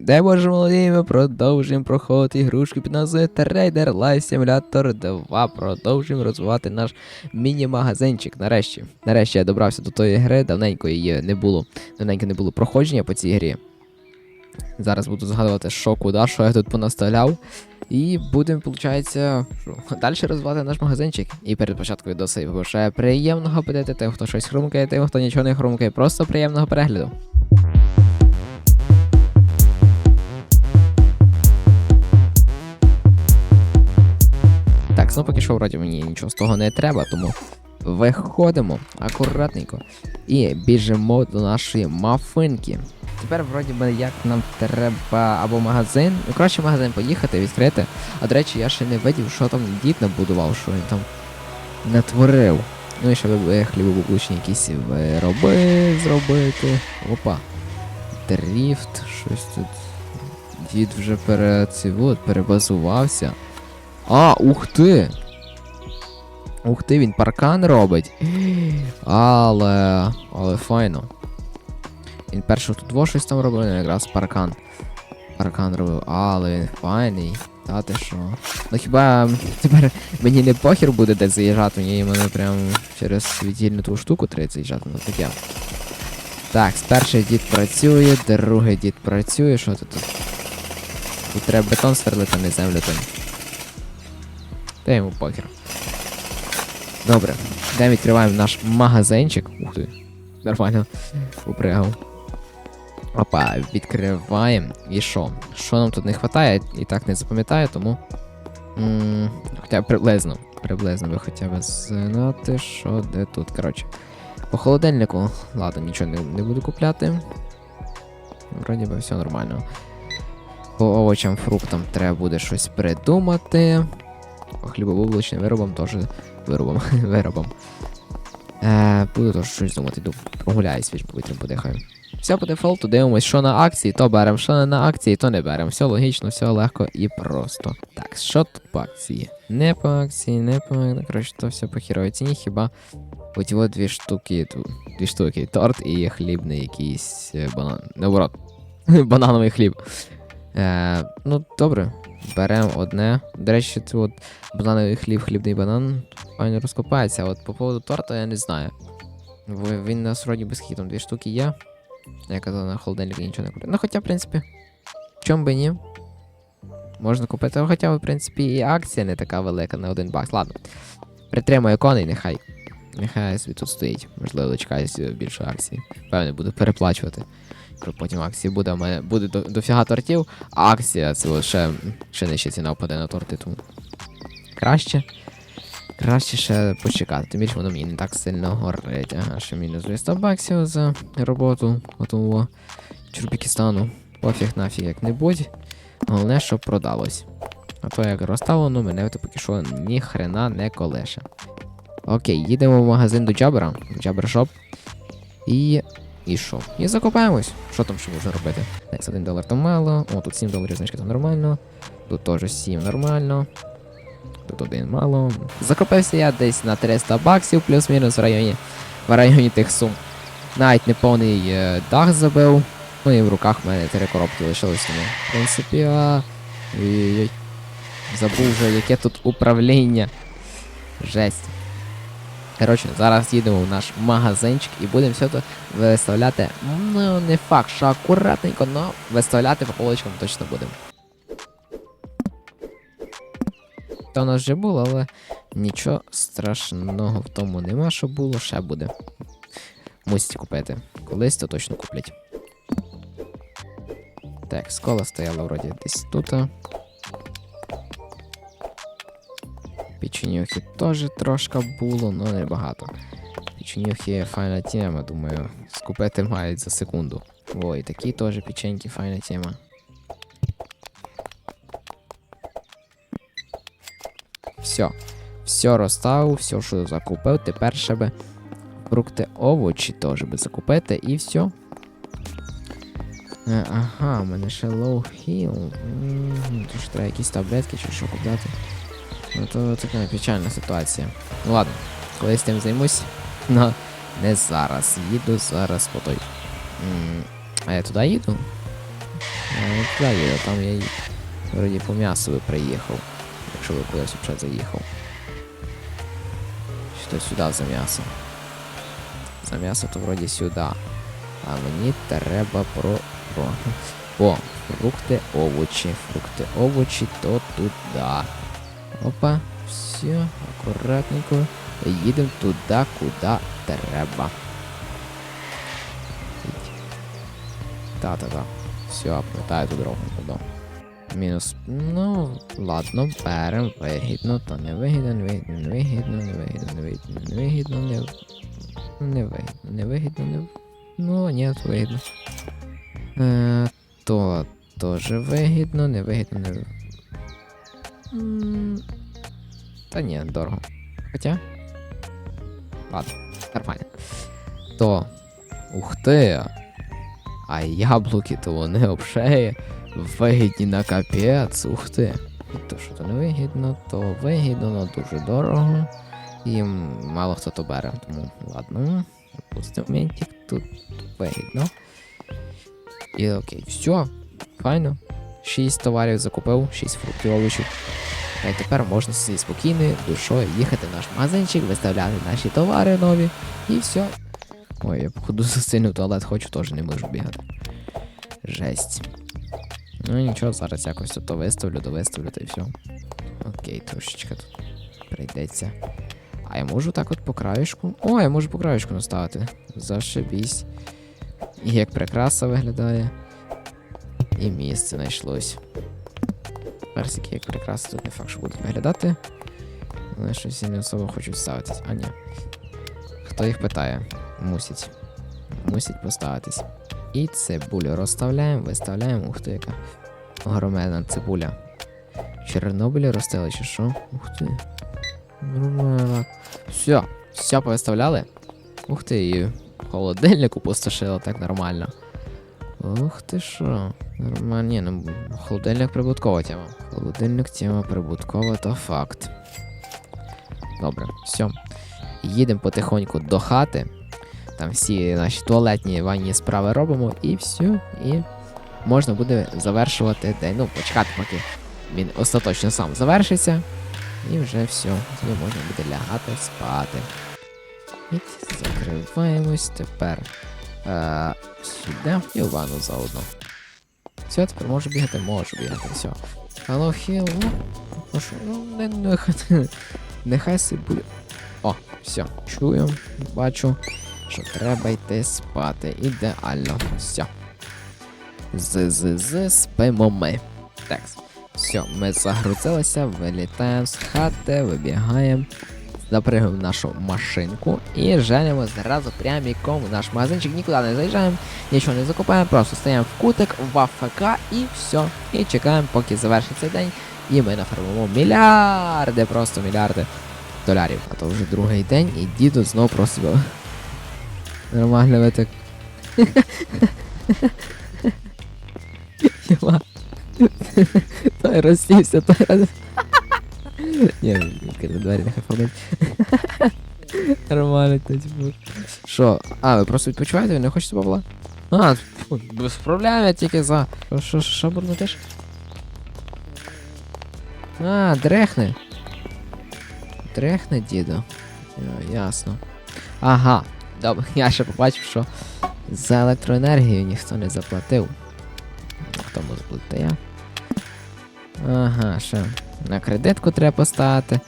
Де боже молоді, ми продовжуємо проходити ігрушки під назвою Trader Life Simulator 2. Продовжуємо розвивати наш міні-магазинчик. Нарешті. Нарешті я добрався до тої гри, давненько її не було. Давненько не було проходження по цій грі. Зараз буду згадувати, що куди, що я тут понаставляв. І будемо, виходить, далі розвивати наш магазинчик. І перед початком я бажаю приємного апетиту тим, хто щось хрумкає, тим, хто нічого не хрумкає. Просто приємного перегляду. Так, ну поки що вроді мені нічого з того не треба, тому виходимо акуратненько і біжимо до нашої мафинки. Тепер, вроді би, як нам треба або магазин. Ну, краще в магазин поїхати, відкрити. А до речі, я ще не видів, що там дід набудував, що він там натворив. Ну і ще хлібобулочні якісь вироби зробити. Опа. Дріфт, щось тут. Дід вже пере... от, перебазувався. А, ух ти! Ух ти, він паркан робить. Але. Але файно. Він перше тут во щось там робив, ну, якраз паркан. Паркан робив, але він файний. Та ти що? Ну хіба тепер мені не похер буде де заїжджати, мені мене прям через світільну ту штуку треба заїжджати, ну таке. Так, перший дід працює, другий дід працює, що тут? Тут треба бетон сверлити, а не землю там. Та йому похер. Добре, де відкриваємо наш магазинчик. Ух ти. Нормально. Упрягав. Опа, відкриваємо. І що? Що нам тут не вистачає, і так не запам'ятаю, тому. м хоча б приблизно. Приблизно би хоча б знати, що де тут. Коротше. По холодильнику. Ладно, нічого не, не буду купляти. Вроді би все нормально. По овочам, фруктам треба буде щось придумати. По хлібобулочним виробам теж виробам. виробам. Е, буду теж щось думати, йду прогуляюсь, свіж повітрям подихаю. Все по дефолту, дивимось, що на акції, то беремо, що не на акції, то не беремо. Все логічно, все легко і просто. Так, що тут по акції? Не по акції, не по. ну, Коротше, то все по хіровій ціні, хіба от дві штуки, дві штуки, торт і хлібний якийсь е, банан. Наоборот, банановий хліб. Е, ну, добре, беремо одне. До речі, тут от банановий хліб, хлібний банан файно розкопається. От по поводу торта я не знаю. Він у нас без там дві штуки є. Я казав, на холодильнику нічого не купив. Ну, хоча, в принципі, в чому би ні. Можна купити, хоча, в принципі, і акція не така велика на один бакс. Ладно. Притримаю коней, нехай. Нехай собі тут стоїть. Можливо, дочекаюсь більшої акції. Певне, буду переплачувати. Потім акції буде, мене буде до, дофіга тортів, а акція це от ще, нижче ціна впаде на торти, тому. Краще. Краще ще почекати, тим більше воно мені не так сильно горить. Ага, ще мінус 200 баксів за роботу готового Чурбікистану. Пофіг нафіг як-небудь. Головне, щоб продалось. А то як розставлено, мене то поки що ні хрена не колеше. Окей, їдемо в магазин до Джабера, в Джабер Шоп. І. І що? І закопаємось. Що там ще можна робити? Так, 1 долар то мало. О, тут 7 доларів знижки то нормально. Тут теж 7 нормально. Тут один мало. Закупився я десь на 300 баксів, плюс-мінус в районі, в районі тих сум. Навіть неповний е, дах забив. Ну і в руках в мене три коробки лишилось тому. В принципі, а... ой-ой-ой. Забув вже, яке тут управління. Жесть. Коротше, зараз їдемо в наш магазинчик і будемо все це виставляти. Ну, не факт, що акуратненько, але виставляти по полочкам точно будемо. Та у нас вже було, але нічого страшного в тому нема, що було, ще буде. Мусять купити. Колись то точно куплять. Так, скола стояла вроді десь тут. Печенюхи теж трошки було, але не багато. Печенюхи файна тема, думаю, скупити мають за секунду. Ой, такі теж печеньки файна тема. Все. Все розставив, все, що закупив. Тепер ще би фрукти, овочі теж би закупити і все. Ага, у мене ще heal. М, Тож треба якісь таблетки чи що купляти. Ну то така печальна ситуація. Ну ладно, колись тим займусь. Но не зараз. Їду зараз по той. А я туди їду? Я туди їду, там я вроді по м'ясу приїхав. Якщо би кудись вже заїхав. Чи то сюди за м'ясо. За м'ясо то вроді сюди. А мені треба про. про. О, фрукти, овочі. Фрукти, овочі, то туди. Опа, все, акуратненько. Їдемо туди, куди треба. Та-та-та. Все, пам'ятаю ту дорогу туди. Мінус. Ну, ладно, берем. Вигідно, то не вигідно, не вигідно, не вигідно, не вигідно, не вигідно, не вигідно, не не вигідно, не вигідно, не Ну, ні, вигідно. Е, то теж вигідно, не вигідно, не ви- Та ні, дорого. Хоча. Ладно, нормально. То. Ух ти! А яблуки то вони обшеє вигідні на капець, ух ти. То, що то не вигідно, то вигідно, але дуже дорого. І мало хто то бере, тому ладно. Пустив моментик, тут вигідно. І окей, все, файно. 6 товарів закупив, 6 фруктів овочів. А тепер можна зі спокійною душою їхати в наш магазинчик, виставляти наші товари нові і все. Ой, я походу сильно в туалет хочу, теж не можу бігати. Жесть. Ну нічого, зараз якось то виставлю, довиставлю та й все. Окей, трошечки тут прийдеться. А я можу так от по краєшку. О, я можу по краєшку наставити. Зашибісь. І як прикраса виглядає. І місце знайшлось. Персики як прикраса тут не факт, що будуть виглядати. Але щось не особо хочу ставитись. А ні. Хто їх питає? Мусить. Мусить поставитись. І цибулю розставляємо, виставляємо. Ух ти, яка огроменна цибуля. Чорнобилі ростили чи що? Ух ти. Нормально. Все, все повиставляли. Ух ти, і холодильник опустошило так нормально. Ух ти що. Нормально, ні, ну холодильник прибуткова тема. Холодильник тема прибуткова, то факт. Добре, все. Їдемо потихоньку до хати. Там всі наші туалетні ванні справи робимо, і все. І можна буде завершувати день. Ну, почекати, поки він остаточно сам завершиться. І вже все. Тоді можна буде лягати спати. І закриваємось тепер. Е, сюди і в ванну заодно. Все, тепер можу бігати, можу бігати, все. Hello, що, ну, не, нехай, нехай собі буде. О, все, чую, бачу, що треба йти спати. Ідеально, все. З-з-з, спимо ми. Так, все, ми загрузилися, вилітаємо з хати, вибігаємо, запрыгаємо в нашу машинку і женемо зразу пряміком в наш магазинчик, нікуди не заїжджаємо, нічого не закупаємо, просто стоїмо в кутик, в АФК і все. І чекаємо, поки завершиться день, і ми нафармимо мільярди, просто мільярди долярів. А то вже другий день, і діду знов просить. Нормально ви так. Той розсівся, той роз... Ні, двері, нехай формить. Нормально, то типу. Що? А, ви просто відпочиваєте, ви не хочете бабла? А, фу, без проблем, я тільки за. Що, що, бурнутиш? А, дрехне. Дрехне, діду. Йо, ясно. Ага. Добре, я ще побачив, що за електроенергію ніхто не заплатив. Хто може я? Ага, що. На кредитку треба поставити.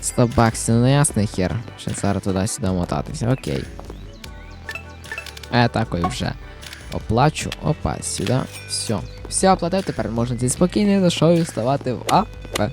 100 баксів, ну ясний хер. Ще зараз туди-сюди мотатися. Окей. А я такою вже оплачу. Опа, сюди. Все. Все оплатив, тепер можна зі спокійною душою вставати в АПК.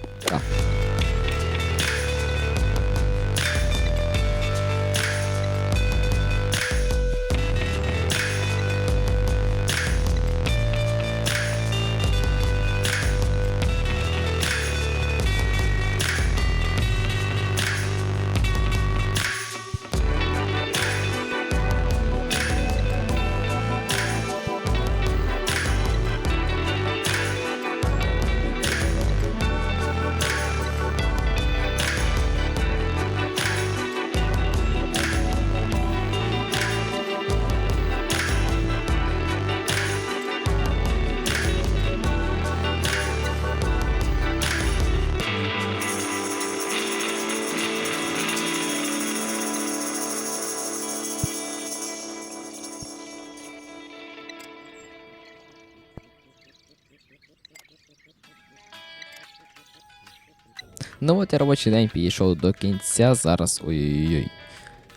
Ну от і робочий день підійшов до кінця. Зараз. Ой-ой-ой.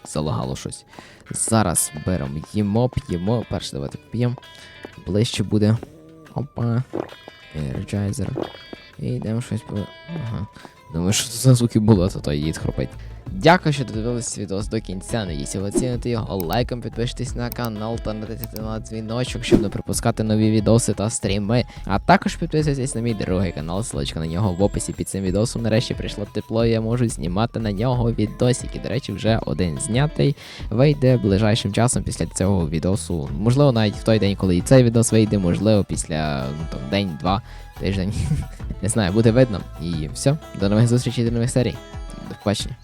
Залагало щось. Зараз беремо їмо, п'ємо. Перше давайте п'ємо. Ближче буде. Опа. Енерджайзер. І йдемо щось. Ага. Думаю, що це за звуки було, то той їд хропить. Дякую, що додивились відео до кінця. Надіюся, ви оціните його лайком, підпишитесь на канал та натисніть на дзвіночок, щоб не пропускати нові відоси та стріми. А також підписуйтесь на мій другий канал, ссылочка на нього в описі під цим відосом. Нарешті прийшло тепло, і я можу знімати на нього відосики. До речі, вже один знятий. Вийде ближайшим часом після цього відосу. Можливо, навіть в той день, коли і цей відос вийде, можливо, після ну, там, день-два, тиждень. Не знаю, буде видно. І все. До нових зустрічей, до нових серій. До побачення.